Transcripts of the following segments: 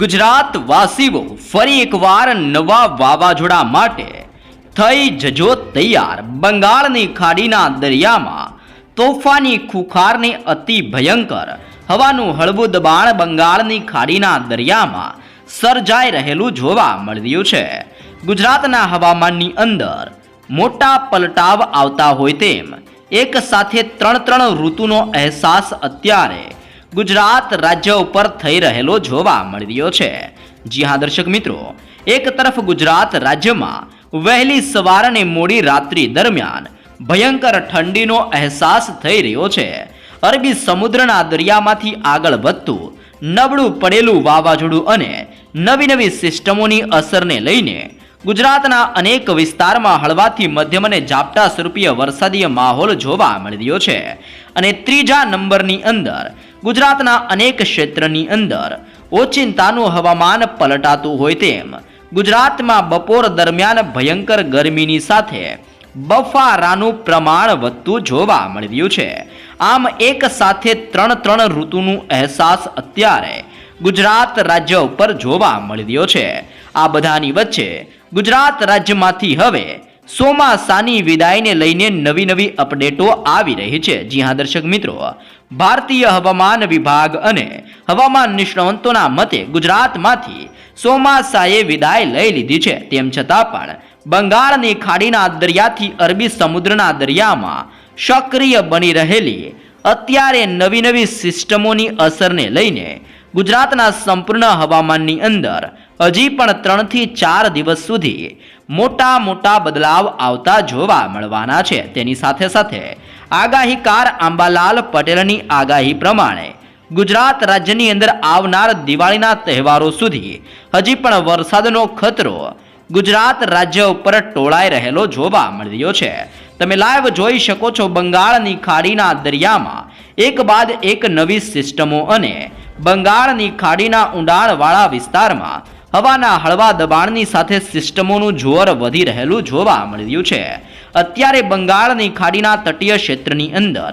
ગુજરાત વાસીઓ ફરી એકવાર નવા વાવાઝોડા માટે થઈ જજો તૈયાર. બંગાળની ખાડીના દરિયામાં તોફાની ખુખારને અતિ ભયંકર હવાનું હળવું દબાણ બંગાળની ખાડીના દરિયામાં સર્જાઈ રહેલું જોવા મળી રહ્યું છે. ગુજરાતના હવામાનની અંદર મોટા પલટાવ આવતા હોય તેમ એક સાથે ત્રણ ત્રણ ઋતુનો અહેસાસ અત્યારે ગુજરાત રાજ્ય ઉપર થઈ રહેલો જોવા મળી રહ્યો છે. જી હા, દર્શક મિત્રો, એક તરફ ગુજરાત રાજ્યમાં વહેલી સવાર અને મોડી રાત્રિ દરમિયાન ભયંકર ઠંડીનો અહેસાસ થઈ રહ્યો છે. અરબી સમુદ્રના દરિયામાંથી આગળ વધતું નબળું પડેલું વાવાઝોડું અને નવી નવી સિસ્ટમોની અસરને લઈને ગુજરાતના અનેક વિસ્તારમાં હળવાથી મધ્યમ અને ઝાપટા સ્વરૂપીય વરસાદીય માહોલ જોવા મળી રહ્યો છે. અને ત્રીજા નંબરની અંદર, ગુજરાતના અનેક ક્ષેત્રની અંદર ઓચિંતાનું હવામાન પલટાતું હોય તેમ, ગુજરાતમાં બપોર દરમિયાન ભયંકર ગરમીની સાથે બફારાનું પ્રમાણ વધતું જોવા મળી રહ્યું છે. આમ એક સાથે ત્રણ ત્રણ ઋતુનું અહેસાસ અત્યારે ગુજરાત રાજ્ય ઉપર જોવા મળી રહ્યો છે. આ બધાની વચ્ચે ગુજરાત રાજ્યમાંથી હવે ચોમાસાની વિદાયને લઈને નવી નવી અપડેટો આવી રહી છે. જી હા, દર્શક મિત્રો, ભારતીય હવામાન વિભાગ અને હવામાન નિષ્ણાંતોના મતે ગુજરાતમાંથી ચોમાસાએ વિદાય લઈ લીધી છે. તેમ છતાં પણ બંગાળની ખાડીના દરિયાથી અરબી સમુદ્રના દરિયામાં સક્રિય બની રહેલી અત્યારે નવી નવી સિસ્ટમોની અસરને લઈને ગુજરાતના સંપૂર્ણ હવામાનની અંદર હજી પણ ત્રણથી ચાર દિવસ સુધી મોટા મોટા બદલાવ આવતા જોવા મળવાના છે. તેની સાથે સાથે આગાહીકાર આંબાલાલ પટેલની આગાહી પ્રમાણે ગુજરાત રાજ્યની અંદર આવનાર દિવાળીના તહેવારો સુધી હજી પણ વરસાદનો ખતરો ગુજરાત રાજ્ય ઉપર ટોળાઈ રહેલો જોવા મળ્યો છે. તમે લાઈવ જોઈ શકો છો બંગાળની ખાડીના દરિયામાં એક બાદ એક નવી સિસ્ટમો અને બંગાળની ખાડીના ઊંડાણવાળા વિસ્તારમાં હવાના હળવા દબાણની સાથે સિસ્ટમોનું જોર વધી રહેલું જોવા મળી રહ્યું છે. અત્યારે બંગાળની ખાડીના તટીય ક્ષેત્રની અંદર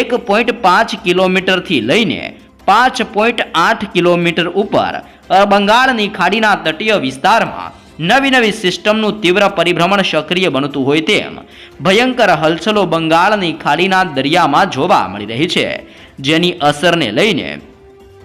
એક પોઈન્ટ પાંચ કિલોમીટરથી લઈને પાંચ પોઈન્ટ આઠ કિલોમીટર ઉપર બંગાળની ખાડીના તટીય વિસ્તારમાં નવી નવી સિસ્ટમનું તીવ્ર પરિભ્રમણ સક્રિય બનતું હોય તેમ ભયંકર હલચલો બંગાળની ખાડીના દરિયામાં જોવા મળી રહી છે. જેની અસરને લઈને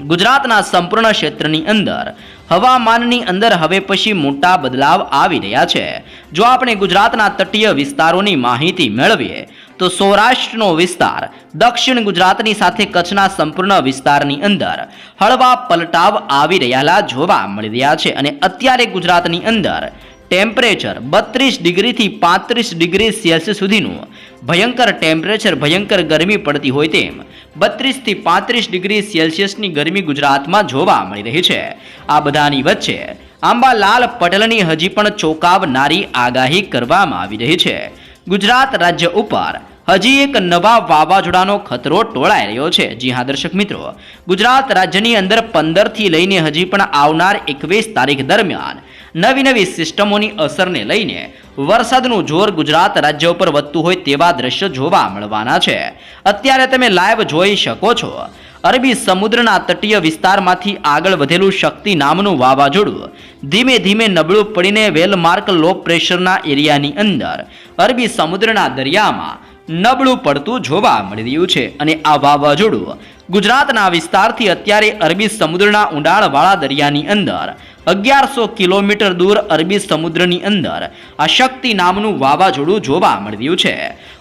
ગુજરાતના સંપૂર્ણ ક્ષેત્રની અંદર હવામાનની અંદર હવે પછી મોટા બદલાવ આવી રહ્યા છે. જો આપણે ગુજરાતના તટીય વિસ્તારોની માહિતી મેળવીએ, તો સૌરાષ્ટ્રનો વિસ્તાર, દક્ષિણ ગુજરાતની સાથે કચ્છના સંપૂર્ણ વિસ્તારની અંદર હળવા પલટાવ આવી રહેલા જોવા મળી રહ્યા છે અને અત્યારે ગુજરાતની અંદર ટેમ્પરેચર બત્રીસ ડિગ્રીથી પાંત્રીસ ડિગ્રી સેલ્સિયસ સુધીનું ભયંકર ટેમ્પરેચર, ભયંકર ગરમી પડતી હોય તેમ બત્રીસથી પાંત્રીસ ડિગ્રી સેલ્સિયસની ગરમી ગુજરાતમાં જોવા મળી રહી છે. આ બધાની વચ્ચે આંબાલાલ પટેલની હજી પણ ચોંકાવનારી આગાહી કરવામાં આવી રહી છે. ગુજરાત રાજ્ય ઉપર હજી એક નવા વાવાઝોડાનો ખતરો ટોળાઈ રહ્યો છે. જી હા, દર્શક મિત્રો, ગુજરાત રાજ્યની અંદર પંદરથી લઈને હજી પણ આવનાર એકવીસ તારીખ દરમિયાન નવી નવી સિસ્ટમોની અસરને લઈને વરસાદનું જોર ગુજરાત રાજ્ય ઉપર વધતું હોય તેવા દ્રશ્યો જોવા મળવાના છે. અત્યારે તમે લાઈવ જોઈ શકો છો. અરબી સમુદ્રના તટીય વિસ્તારમાંથી આગળ વધેલું શક્તિ નામનું વાવાઝોડું ધીમે ધીમે નબળું પડીને વેલમાર્ક લો પ્રેશરના એરિયાની અંદર અરબી સમુદ્રના દરિયામાં નબળું પડતું જોવા મળી રહ્યું છે. અને આ વાવાઝોડું ગુજરાતના વિસ્તારથી અત્યારે અરબી સમુદ્રના ઊંડાણવાળા દરિયાની અંદર, અગિયારસો કિલોમીટર દૂર અરબી સમુદ્રની અંદર આ શક્તિ નામનું વાવાઝોડું જોવા મળી રહ્યું છે.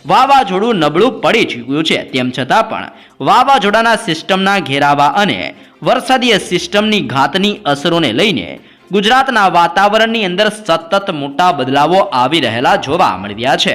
વાવાઝોડું નબળું પડી ચૂક્યું છે. તેમ છતાં પણ વાવાઝોડાના સિસ્ટમના ઘેરાવા અને વરસાદીય સિસ્ટમની ઘાતની અસરોને લઈને ગુજરાતના વાતાવરણની અંદર સતત મોટા બદલાવો આવી રહેલા જોવા મળી રહ્યા છે.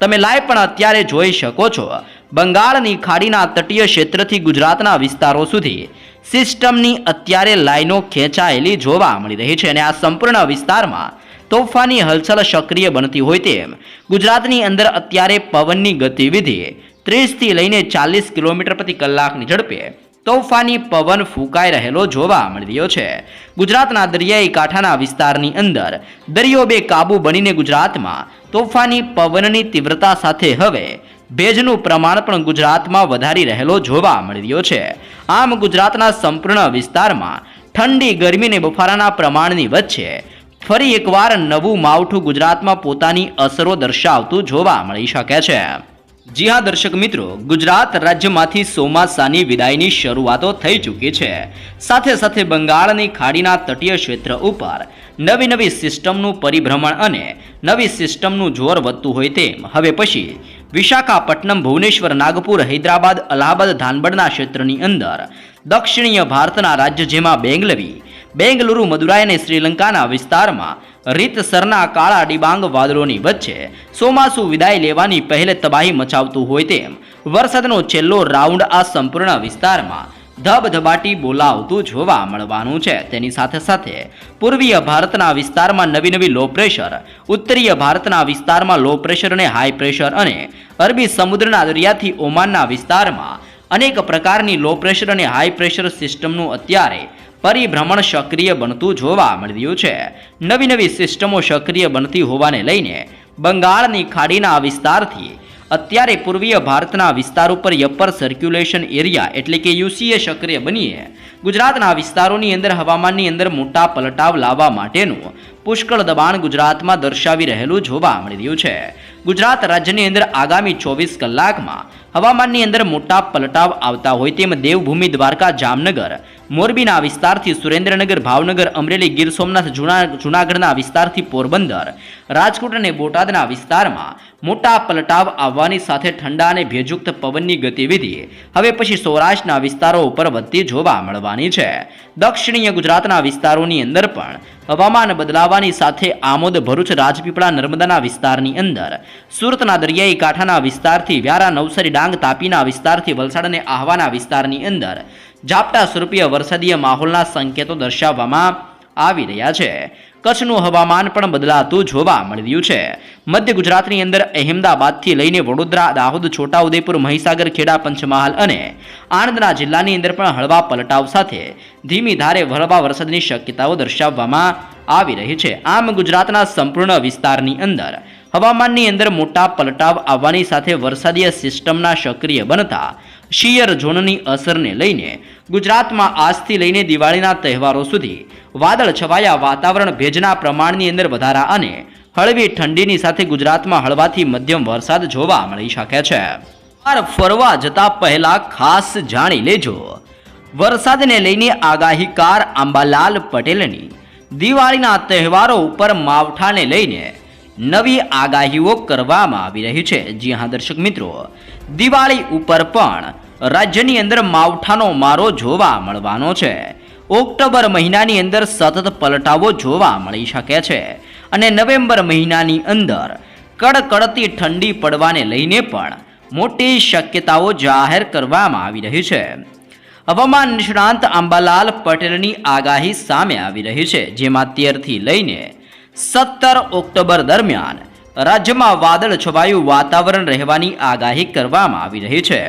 તમે લાઈવ પણ અત્યારે જોઈ શકો છો. બંગાળની ખાડીના તટીય ક્ષેત્રથી ગુજરાતના વિસ્તારો સુધી સિસ્ટમની અત્યારે લાઈનો ખેંચાયેલી જોવા મળી રહી છે અને આ સંપૂર્ણ વિસ્તારમાં તોફાની હલચલ સક્રિય બનતી હોય તેમ ગુજરાતની અંદર અત્યારે પવનની ગતિવિધિ ત્રીસથી લઈને ચાલીસ કિલોમીટર પ્રતિ કલાકની ઝડપે તોફાની પવન ફૂંકાઈ રહેલો જોવા મળી રહ્યો છે. ગુજરાતના દરિયાઈ કાંઠાના વિસ્તારની અંદર દરિયો બે કાબુ બનીને ગુજરાતમાં તોફાની પવનની તીવ્રતા સાથે હવે ભેજનું પ્રમાણ પણ ગુજરાતમાં વધારી રહેલો જોવા મળી રહ્યો છે. આમ ગુજરાતના સંપૂર્ણ વિસ્તારમાં ઠંડી, ગરમી અને બફારાના પ્રમાણની વચ્ચે ફરી એકવાર નવું માવઠું ગુજરાતમાં પોતાની અસરો દર્શાવતું જોવા મળી શકે છે. જી હા, દર્શક મિત્રો, ગુજરાત રાજ્યમાંથી ચોમાસાની વિદાયની શરૂઆતો થઈ ચૂકી છે. સાથે સાથે બંગાળની ખાડીના તટીય ક્ષેત્ર ઉપર નવી નવી સિસ્ટમનું પરિભ્રમણ અને નવી સિસ્ટમનું જોર વધતું હોય તેમ. હવે પછી વિશાખાપટ્ટનમ, ભુવનેશ્વર, નાગપુર, હૈદરાબાદ, અલ્હાબાદ ધાનબડના ક્ષેત્રની અંદર દક્ષિણીય ભારતના રાજ્ય જેમાં બેંગલવી, બેંગલુરુ, મદુરાઈ અને શ્રીલંકાના વિસ્તારમાં રીતસરના કાળા ડિબાંગ વાદળોની વચ્ચે સોમાસુ વિદાય લેવાની પહેલે તબાહી મચાવતું હોય તેમ વરસાદનો છેલ્લો રાઉન્ડ આ સંપૂર્ણ વિસ્તારમાં ધબધબાટી બોલાવતું જોવા મળવાનું છે. તેની સાથે સાથે પૂર્વીય ભારતના વિસ્તારમાં નવી નવી લો પ્રેશર, ઉત્તરીય ભારતના વિસ્તારમાં લો પ્રેશર અને હાઈ પ્રેશર અને અરબી સમુદ્રના દરિયાથી ઓમાનના વિસ્તારમાં અનેક પ્રકારની લો પ્રેશર અને હાઈ પ્રેશર સિસ્ટમનું અત્યારે પરિભ્રમણ સક્રિય બનતું જોવા મળી રહ્યું છે. નવી નવી સિસ્ટમો સક્રિય બનતી હોવાને લઈને બંગાળની ખાડીના વિસ્તારથી અત્યારે પૂર્વીય ભારતના વિસ્તાર ઉપર યપર સર્ક્યુલેશન એરિયા એટલે કે યુસીએ સક્રિય બનીએ. ગુજરાતના વિસ્તારોની અંદર હવામાનની અંદર મોટા પલટાવ લાવવા માટેનું પુષ્કળ દબાણ ગુજરાતમાં દર્શાવી રહેલું જોવા મળી રહ્યું છે. ગુજરાત રાજ્યની અંદર આગામી ચોવીસ કલાકમાં હવામાનની અંદર મોટા પલટાવ આવતા હોય તેમ દેવભૂમિ દ્વારકા જામનગર મોરબીના વિસ્તારથી સુરેન્દ્રનગર, ભાવનગર, અમરેલી, ગીર સોમનાથ, જૂના, જૂનાગઢના વિસ્તારથી પોરબંદર, રાજકોટ અને બોટાદના વિસ્તારમાં મોટા પલટાવ આવવાની સાથે ઠંડા અને ભેજયુક્ત પવનની ગતિવિધિ હવે પછી સૌરાષ્ટ્રના વિસ્તારો ઉપર વધતી જોવા મળવાની છે. દક્ષિણીય ગુજરાતના વિસ્તારોની અંદર પણ હવામાન બદલાવાની સાથે આમોદ, ભરૂચ, રાજપીપળા, નર્મદાના વિસ્તારની અંદર સુરતના દરિયાઈ કાંઠાના વિસ્તારથી વ્યારા, નવસારી, ડાંગ, તાપીના વિસ્તારથી વલસાડ અને આહવાના વિસ્તારની અંદર ઝાપટા સ્વરૂપીય વરસાદીય માહોલના સંકેતો દર્શાવવામાં આવી રહ્યા છે. કચ્છનું હવામાન પણ બદલાતું જોવા મળી રહ્યું છે. મધ્ય ગુજરાતની અંદર અહેમદાબાદથી લઈને વડોદરા, દાહોદ, છોટાઉદેપુર, મહીસાગર, ખેડા, પંચમહાલ અને આણંદના જિલ્લાની અંદર પણ હળવા પલટાવ સાથે ધીમી ધારે હળવા વરસાદની શક્યતાઓ દર્શાવવામાં આવી રહી છે. આમ ગુજરાતના સંપૂર્ણ વિસ્તારની અંદર હવામાનની અંદર મોટા પલટાવ આવવાની સાથે વરસાદીય સિસ્ટમના સક્રિય બનતા શિયર ઝોનની અસરને લઈને ગુજરાતમાં આજથી લઈને દિવાળીના તહેવારો સુધી વાદળ છવાયા વાતાવરણ ભેજના પ્રમાણની અંદર વધારા અને હળવી ઠંડીની સાથે ગુજરાતમાં હળવાથી મધ્યમ વરસાદ જોવા મળી શકે છે. ફરવા જતા પહેલા ખાસ જાણી લેજો. વરસાદને લઈને આગાહીકાર આંબાલાલ પટેલની દિવાળીના તહેવારો ઉપર માવઠાને લઈને નવી આગાહીઓ કરવામાં આવી રહી છે. જી હા, દર્શક મિત્રો. દિવાળી ઉપર પણ રાજ્યની અંદર માવઠાનો મારો જોવા મળવાનો છે. ઓક્ટોબર મહિનાની અંદર સતત પલટાવો જોવા મળી શકે છે અને નવેમ્બર મહિનાની અંદર કડકડતી ઠંડી પડવાને લઈને પણ મોટી શક્યતાઓ જાહેર કરવામાં આવી રહી છે. હવામાન નિષ્ણાંત આંબાલાલ પટેલની આગાહી સામે આવી રહી છે, જેમાં તેરથી લઈને સત્તર ઓક્ટોબર દરમિયાન રાજ્યમાં વાદળ છવાયું વાતાવરણ રહેવાની આગાહી કરવામાં આવી રહી છે.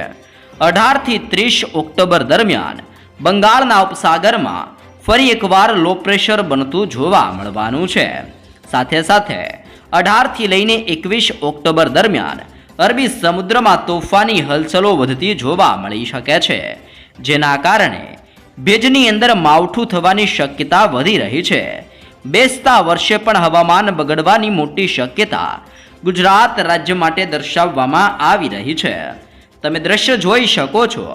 અઢારથી ત્રીસ ઓક્ટોબર દરમિયાન બંગાળના ઉપસાગરમાં ફરી એકવાર લો પ્રેશર બનતું જોવા મળવાનું છે. સાથે સાથે અઢારથી લઈને એકવીસ ઓક્ટોબર દરમિયાન અરબી સમુદ્રમાં તોફાની હલચલો વધતી જોવા મળી શકે છે, જેના કારણે ભેજની અંદર માવઠું થવાની શક્યતા વધી રહી છે. બેસતા વર્ષે પણ હવામાન બગડવાની મોટી શક્યતા ગુજરાત રાજ્ય માટે દર્શાવવામાં આવી રહી છે. તમે દ્રશ્ય જોઈ શકો છો.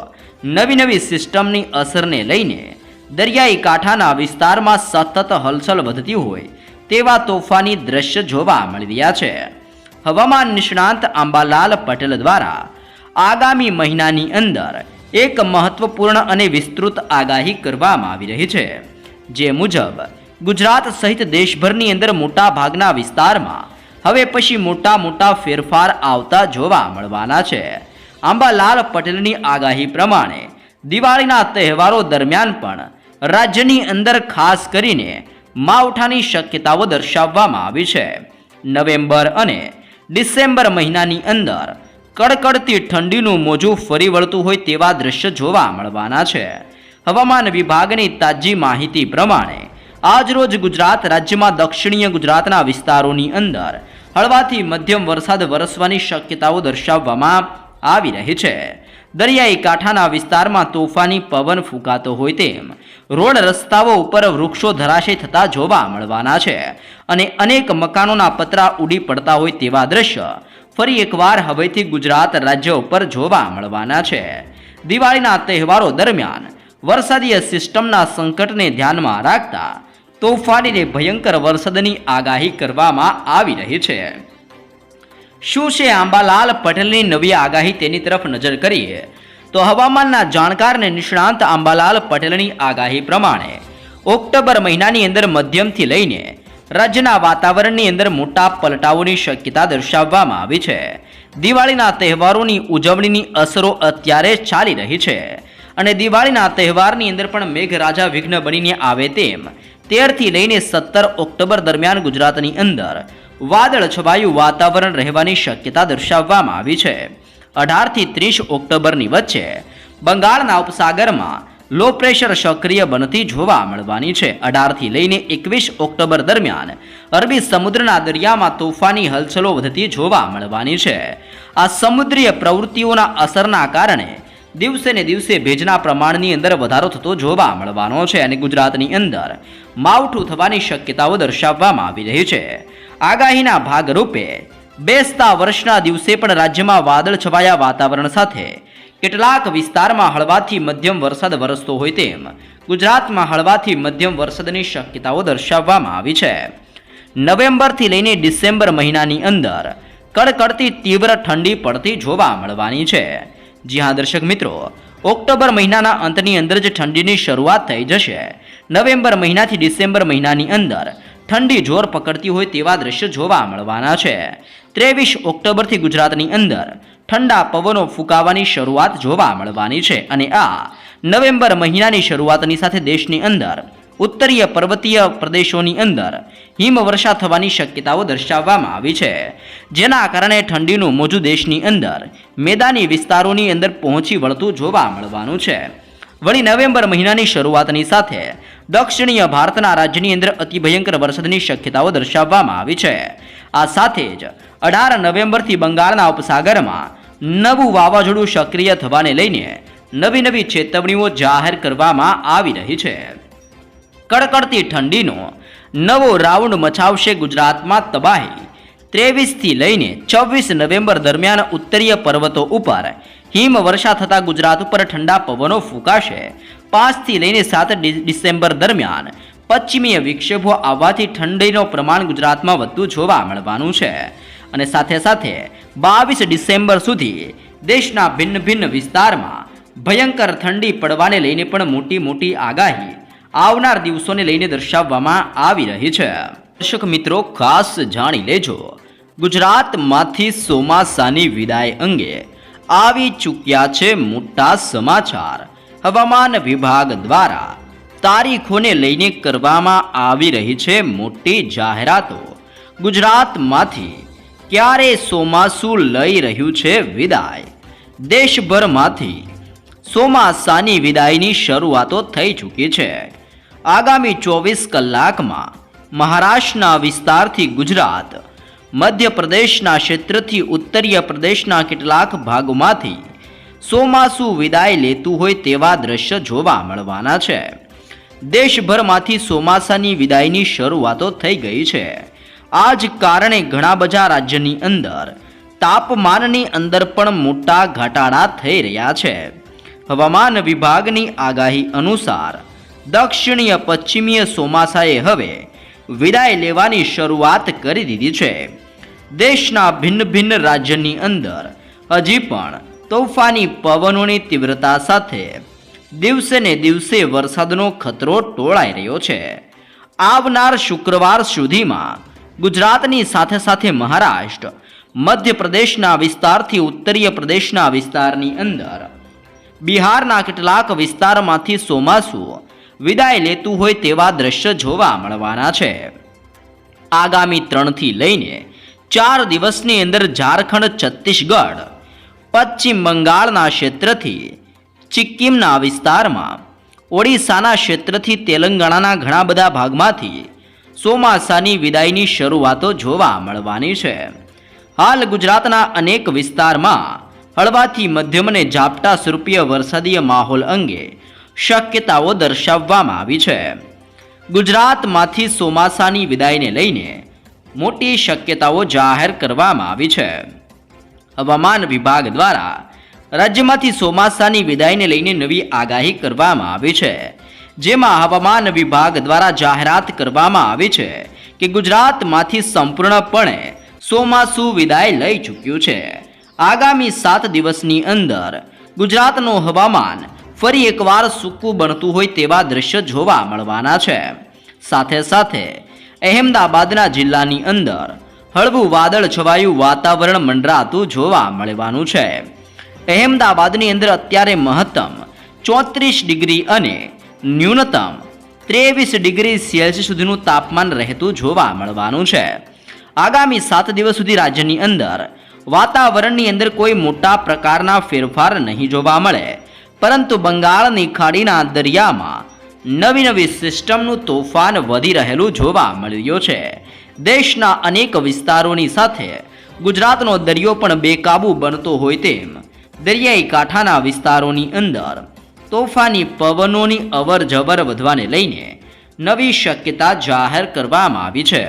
નવી નવી સિસ્ટમની અસરને લઈને દરિયાઈ કાંઠાના વિસ્તારમાં સતત હલચલ વધતી હોય તેવા તોફાની દ્રશ્ય જોવા મળી રહ્યા છે. હવામાન નિષ્ણાંત આંબાલાલ પટેલ દ્વારા આગામી મહિનાની અંદર એક મહત્વપૂર્ણ અને વિસ્તૃત આગાહી કરવામાં આવી રહી છે. જે મુજબ ગુજરાત સહિત દેશભરની અંદર મોટા ભાગના વિસ્તારમાં હવે પછી મોટા મોટા ફેરફાર આવતા જોવા મળવાના છે. આંબાલાલ પટેલની આગાહી પ્રમાણે દિવાળીના તહેવારો દરમિયાન પણ રાજ્યની અંદર ખાસ કરીને માવઠાની શક્યતાઓ દર્શાવવામાં આવી છે. નવેમ્બર અને ડિસેમ્બર મહિનાની અંદર કડકડતી ઠંડીનું મોજું ફરી વળતું હોય તેવા દ્રશ્ય જોવા મળવાના છે. હવામાન વિભાગની તાજી માહિતી પ્રમાણે આજરોજ ગુજરાત રાજ્યમાં દક્ષિણીય ગુજરાતના વિસ્તારોની અંદર હળવાથી મધ્યમ વરસાદ વરસવાની શક્યતાઓ દર્શાવવામાં આવી રહી છે. દરિયાઈ કાંઠાના વિસ્તારમાં તોફાની પવન ફૂંકાતો હોય તેમ રોડ રસ્તાઓ ઉપર વૃક્ષો ધરાશય થતા જોવા મળવાના છે અને અનેક મકાનોના પતરા ઉડી પડતા હોય તેવા દ્રશ્ય ફરી એકવાર હવેથી ગુજરાત રાજ્ય ઉપર જોવા મળવાના છે. દિવાળીના તહેવારો દરમિયાન વરસાદીય સિસ્ટમના સંકટને ધ્યાનમાં રાખતા તોફાનીને ભયંકર વરસાદની આગાહી કરવામાં આવી રહી છે. શું છે આંબાલાલ પટેલની નવી આગાહી તેની તરફ નજર કરીએ? તો હવામાનના જાણકાર નિષ્ણાંત આંબાલાલ પટેલની આગાહી પ્રમાણે ઓક્ટોબર મહિનાની અંદર મધ્યમથી લઈને રાજ્યના વાતાવરણની અંદર મોટા પલટાઓની શક્યતા દર્શાવવામાં આવી છે. દિવાળીના તહેવારોની ઉજવણીની અસરો અત્યારે ચાલી રહી છે અને દિવાળીના તહેવારની અંદર પણ મેઘરાજા વિઘ્ન બનીને આવે તેમ તેરથી લઈને સત્તર ઓક્ટોબર દરમિયાન ગુજરાતની અંદર વાદળ છવાયું વાતાવરણ રહેવાની શક્યતા દર્શાવવામાં આવી છે. અઢારથી ત્રીસ ઓક્ટોબરની વચ્ચે બંગાળના ઉપસાગરમાં લો પ્રેશર સક્રિય બનતી જોવા મળવાની છે. અઢારથી લઈને એકવીસ ઓક્ટોબર દરમિયાન અરબી સમુદ્રના દરિયામાં તોફાની હલચલો વધતી જોવા મળવાની છે. આ સમુદ્રીય પ્રવૃત્તિઓના અસરના કારણે દિવસે ને દિવસે ભેજના પ્રમાણની અંદર વધારો થતો જોવા મળવાનો છે અને ગુજરાતની અંદર માવઠું થવાની શક્યતાઓ દર્શાવવામાં આવી રહી છે. આગાહીના ભાગરૂપે બેસતા વર્ષના દિવસે પણ રાજ્યમાં વાદળ છવાયા વાતાવરણ સાથે. કેટલાક વિસ્તારમાં હળવાથી મધ્યમ વરસાદ વરસતો હોય તેમ ગુજરાતમાં હળવાથી મધ્યમ વરસાદની શક્યતાઓ દર્શાવવામાં આવી છે. નવેમ્બરથી લઈને ડિસેમ્બર મહિનાની અંદર કડકડતી તીવ્ર ઠંડી પડતી જોવા મળવાની છે. જી હા, દર્શક મિત્રો, ઓક્ટોબર મહિનાના અંતની અંદર જ ઠંડીની શરૂઆત થઈ જશે. નવેમ્બર મહિનાથી ડિસેમ્બર મહિનાની અંદર ઠંડી જોર પકડતી હોય તેવા દ્રશ્ય જોવા મળવાના છે. ત્રેવીસ ઓક્ટોબરથી ગુજરાતની અંદર ઠંડા પવનો ફૂંકાવાની શરૂઆત જોવા મળવાની છે. અને આ નવેમ્બર મહિનાની શરૂઆતની સાથે દેશની અંદર ઉત્તરીય પર્વતીય પ્રદેશોની અંદર હિમવર્ષા થવાની શક્યતાઓ દર્શાવવામાં આવી છે. જેના કારણે ઠંડીનું મોજું દેશની અંદર, મેદાની વિસ્તારોની અંદર પહોંચી વળતું જોવા મળવાનું છે. વળી નવેમ્બર મહિનાની શરૂઆતની સાથે દક્ષિણીય ભારતના રાજ્યની અંદર અતિ ભયંકર વરસાદની શક્યતાઓ દર્શાવવામાં આવી છે. આ સાથે જ અઢાર નવેમ્બરથી બંગાળના ઉપસાગરમાં નવું વાવાઝોડું સક્રિય થવાને લઈને નવી નવી ચેતવણીઓ જાહેર કરવામાં આવી રહી છે. કડકડતી ઠંડીનો નવો રાઉન્ડ મચાવશે ગુજરાતમાં તબાહી. ત્રેવીસથી લઈને છવ્વીસ નવેમ્બર દરમિયાન ઉત્તરીય પર્વતો ઉપર હિમવર્ષા થતાં ગુજરાત ઉપર ઠંડા પવનો ફૂંકાશે. પાંચથી લઈને સાત ડિસેમ્બર દરમિયાન પશ્ચિમીય વિક્ષેપો આવવાથી ઠંડીનું પ્રમાણ ગુજરાતમાં વધતું જોવા મળવાનું છે. અને સાથે સાથે બાવીસ ડિસેમ્બર સુધી દેશના ભિન્ન ભિન્ન વિસ્તારમાં ભયંકર ઠંડી પડવાને લઈને પણ મોટી મોટી આગાહી આવનાર દિવસોને લઈને દર્શાવવામાં આવી રહી છે. દર્શક મિત્રો, ખાસ જાણી લેજો. ગુજરાતમાંથી ચોમાસાની વિદાય અંગે આવી ચૂક્યા છે મોટા સમાચાર. હવામાન વિભાગ દ્વારા તારીખોને લઈને કરવામાં આવી રહી છે મોટી જાહેરાતો. ગુજરાતમાંથી ક્યારે ચોમાસું લઈ રહ્યું છે વિદાય? દેશભરમાંથી ચોમાસાની વિદાયની શરૂઆતો થઈ ચૂકી છે. આગામી ચોવીસ કલાકમાં મહારાષ્ટ્રના વિસ્તારથી ગુજરાત, મધ્યપ્રદેશના ક્ષેત્રથી ઉત્તરીય પ્રદેશના કેટલાક ભાગોમાંથી ચોમાસું વિદાય લેતું હોય તેવા દ્રશ્ય જોવા મળવાના છે. દેશભરમાંથી ચોમાસાની વિદાયની શરૂઆતો થઈ ગઈ છે. આ જ કારણે ઘણા બધા રાજ્યની અંદર તાપમાનની અંદર પણ મોટા ઘટાડા થઈ રહ્યા છે. હવામાન વિભાગની આગાહી અનુસાર દક્ષિણીય પશ્ચિમીય ચોમાસાએ હવે વિદાય લેવાની શરૂઆત કરી દીધી છે. દેશના ભિન્ન ભિન્ન રાજ્યની અંદર હજી પણ તોફાની પવનોની તીવ્રતા સાથે દિવસે ને દિવસે વરસાદનો ખતરો ટોળાઈ રહ્યો છે. આવનાર શુક્રવાર સુધીમાં ગુજરાતની સાથે સાથે મહારાષ્ટ્ર, મધ્યપ્રદેશના વિસ્તારથી ઉત્તરીય પ્રદેશના વિસ્તારની અંદર બિહારના કેટલાક વિસ્તારમાંથી ચોમાસું વિદાય લેતું હોય તેવા દ્રશ્ય જોવા મળવાના છે. આગામી ત્રણથી લઈને ચાર દિવસની અંદર ઝારખંડ, છત્તીસગઢ, પશ્ચિમ બંગાળના ક્ષેત્રથી સિક્કિમના વિસ્તારમાં, ઓડિશાના ક્ષેત્રથી તેલંગાણાના ઘણા બધા ભાગમાંથી ચોમાસાની વિદાયની શરૂઆતો જોવા મળવાની છે. હાલ ગુજરાતના અનેક વિસ્તારમાં હળવાથી મધ્યમ અને ઝાપટા સ્વરૂપીય વરસાદીય માહોલ અંગે શક્યતાઓ દર્શાવવામાં આવી છે. ગુજરાતમાંથી ચોમાસાની વિદાયને લઈને મોટી શક્યતાઓ જાહેર કરવામાં આવી છે. હવામાન વિભાગ દ્વારા રાજ્યમાંથી ચોમાસાની વિદાયને લઈને નવી આગાહી કરવામાં આવી છે. જેમાં હવામાન વિભાગ દ્વારા જાહેરાત કરવામાં આવી છે કે ગુજરાતમાંથી સંપૂર્ણપણે ચોમાસું વિદાય લઈ ચૂક્યું છે. આગામી સાત દિવસની અંદર ગુજરાતનું હવામાન ફરી એકવાર સૂકું બનતું હોય તેવા દ્રશ્ય જોવા મળવાના છે. સાથે સાથે અહેમદાબાદના જિલ્લાની અંદર હળવું વાદળ છવાયું વાતાવરણ મંડરાતું જોવા મળવાનું છે. અહેમદાબાદની અંદર અત્યારે મહત્તમ ચોત્રીસ ડિગ્રી અને ન્યૂનતમ ત્રેવીસ ડિગ્રી સેલ્સિયસ સુધીનું તાપમાન રહેતું જોવા મળવાનું છે. આગામી સાત દિવસ સુધી રાજ્યની અંદર વાતાવરણની અંદર કોઈ મોટા પ્રકારના ફેરફાર નહીં જોવા મળે. પરંતુ બંગાળની ખાડીના દરિયામાં નવી નવી સિસ્ટમનું તોફાન વધી રહેલું જોવા મળ્યું છે. દેશના અનેક વિસ્તારોની સાથે ગુજરાતનો દરિયો પણ બેકાબુ બનતો હોય તેમ દરિયાઈ કાંઠાના વિસ્તારોની અંદર તોફાની પવનોની અવર જવર વધવાને લઈને નવી શક્યતા જાહેર કરવામાં આવી છે.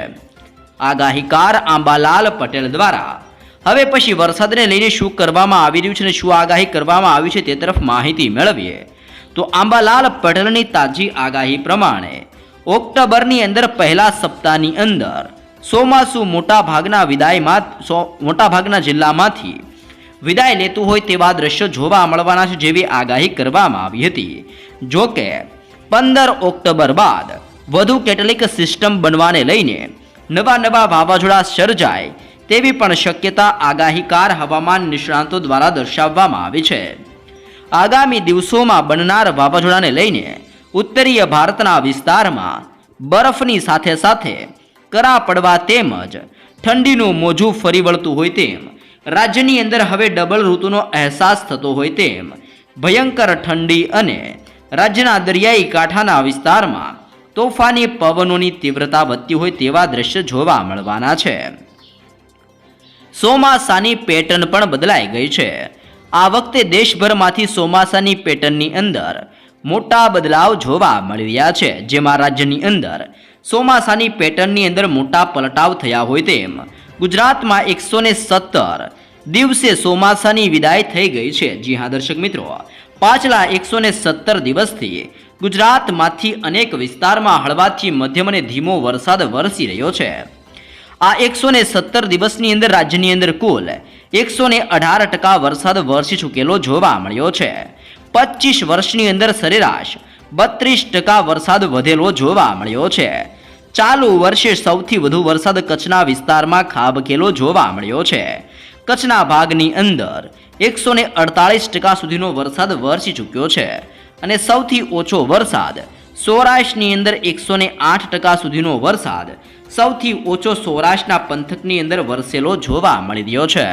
આગાહીકાર આંબાલાલ પટેલ દ્વારા હવે પછી વરસાદને લઈને શું કરવામાં આવી રહ્યું છે અને શું આગાહી કરવામાં આવી છે તે તરફ માહિતી મેળવીએ. તો આંબાલાલ પટેલની તાજી આગાહી પ્રમાણે, ઓક્ટોબરની અંદર પહેલા સપ્તાહની અંદર ચોમાસું મોટાભાગના વિદાયમાં સો- મોટાભાગના જિલ્લામાંથી વિદાય લેતું હોય તેવા દ્રશ્યો જોવા મળવાના છે જેવી આગાહી કરવામાં આવી હતી. જો કે પંદર ઓક્ટોબર બાદ વધુ કેટલીક સિસ્ટમ બનવાને લઈને નવા નવા વાવાઝોડા સર્જાય તેવી પણ શક્યતા આગાહીકાર હવામાન નિષ્ણાંતો દ્વારા દર્શાવવામાં આવી છે. આગામી દિવસોમાં બનનાર વાવાઝોડાને લઈને ઉત્તરીય ભારતના વિસ્તારમાં બરફની સાથે સાથે કરા પડવા તેમજ ઠંડીનું મોજું ફરી વળતું હોય તેમ, રાજ્યની અંદર હવે ડબલ ઋતુનો અહેસાસ થતો હોય તેમ, ભયંકર ઠંડી અને રાજ્યના દરિયાઈ કાંઠાના વિસ્તારમાં તોફાની પવનોની તીવ્રતા વધતી હોય તેવા દ્રશ્ય જોવા મળવાના છે. ચોમાસાની પેટર્ન પણ બદલાઈ ગઈ છે. આ વખતે દેશભરમાંથી ચોમાસાની પેટર્નની અંદર મોટા બદલાવ જોવા મળી રહ્યા છે. જેમાં રાજ્યની અંદર ચોમાસાની પેટર્નની અંદર મોટા પલટાવ થયા હોય તેમ ગુજરાતમાં એકસો સત્તર દિવસે ચોમાસાની વિદાય થઈ ગઈ છે. જી હા, દર્શક મિત્રો. પાછલા એકસો ને સત્તર દિવસથી ગુજરાતમાંથી અનેક વિસ્તારમાં હળવાથી મધ્યમ અને ધીમો વરસાદ વરસી રહ્યો છે. આ એકસો ને સત્તર દિવસની અંદર રાજ્યની અંદર કુલ એકસો ને અઢાર ટકા વરસાદ વરસી ચૂકેલો જોવા મળ્યો છે. પચીસ વર્ષની અંદર સરેરાશ બત્રીસ ટકા વરસાદ વધેલો જોવા મળ્યો છે. ચાલુ વર્ષે સૌથી વધુ વરસાદ કચ્છના વિસ્તારમાં ખાબકેલો જોવા મળ્યો છે. કચ્છના ભાગની અંદર એકસો ને અડતાળીસ ટકા સુધીનો વરસાદ વરસી ચૂક્યો છે અને સૌથી ઓછો વરસાદ સૌરાષ્ટ્રની અંદર એકસો ને આઠ ટકા સુધીનો વરસાદ સૌથી ઓછો સૌરાષ્ટ્રના પંથકની અંદર વરસેલો જોવા મળી રહ્યો છે.